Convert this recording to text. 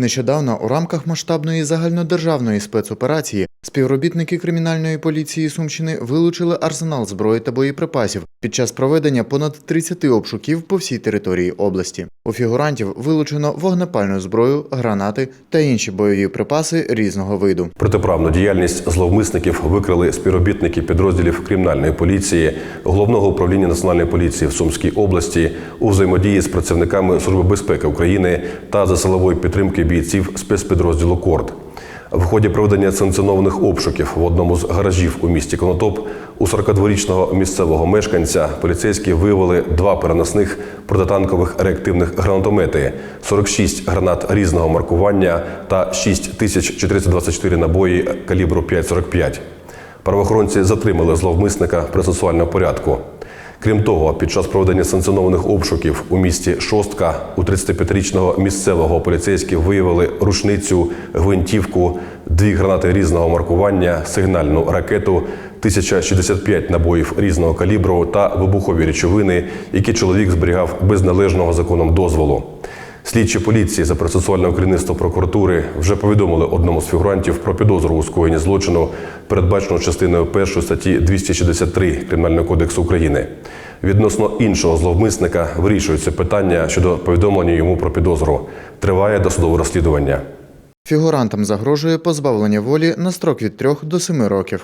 Нещодавно у рамках масштабної загальнодержавної спецоперації співробітники кримінальної поліції Сумщини вилучили арсенал зброї та боєприпасів під час проведення понад 30 обшуків по всій території області. У фігурантів вилучено вогнепальну зброю, гранати та інші бойові припаси різного виду. Протиправну діяльність зловмисників викрили співробітники підрозділів кримінальної поліції головного управління національної поліції в Сумській області у взаємодії з працівниками Служби безпеки України та за силової підтримки бійців спецпідрозділу Корд. В ході проведення санкціонованих обшуків в одному з гаражів у місті Конотоп у 42-річного місцевого мешканця поліцейські виявили два переносних протитанкових реактивних гранатомети, 46 гранат різного маркування та 6424 набої калібру 5,45. Правоохоронці затримали зловмисника процесуального порядку. Крім того, під час проведення санкціонованих обшуків у місті Шостка у 35-річного місцевого поліцейські виявили рушницю, гвинтівку, дві гранати різного маркування, сигнальну ракету, 1065 набоїв різного калібру та вибухові речовини, які чоловік зберігав без належного законом дозволу. Слідчі поліції за процесуальне керівництво прокуратури вже повідомили одному з фігурантів про підозру у скоєнні злочину, передбаченого частиною 1 статті 263 Кримінального кодексу України. Відносно іншого зловмисника вирішується питання щодо повідомлення йому про підозру. Триває досудове розслідування. Фігурантам загрожує позбавлення волі на строк від 3 до 7 років.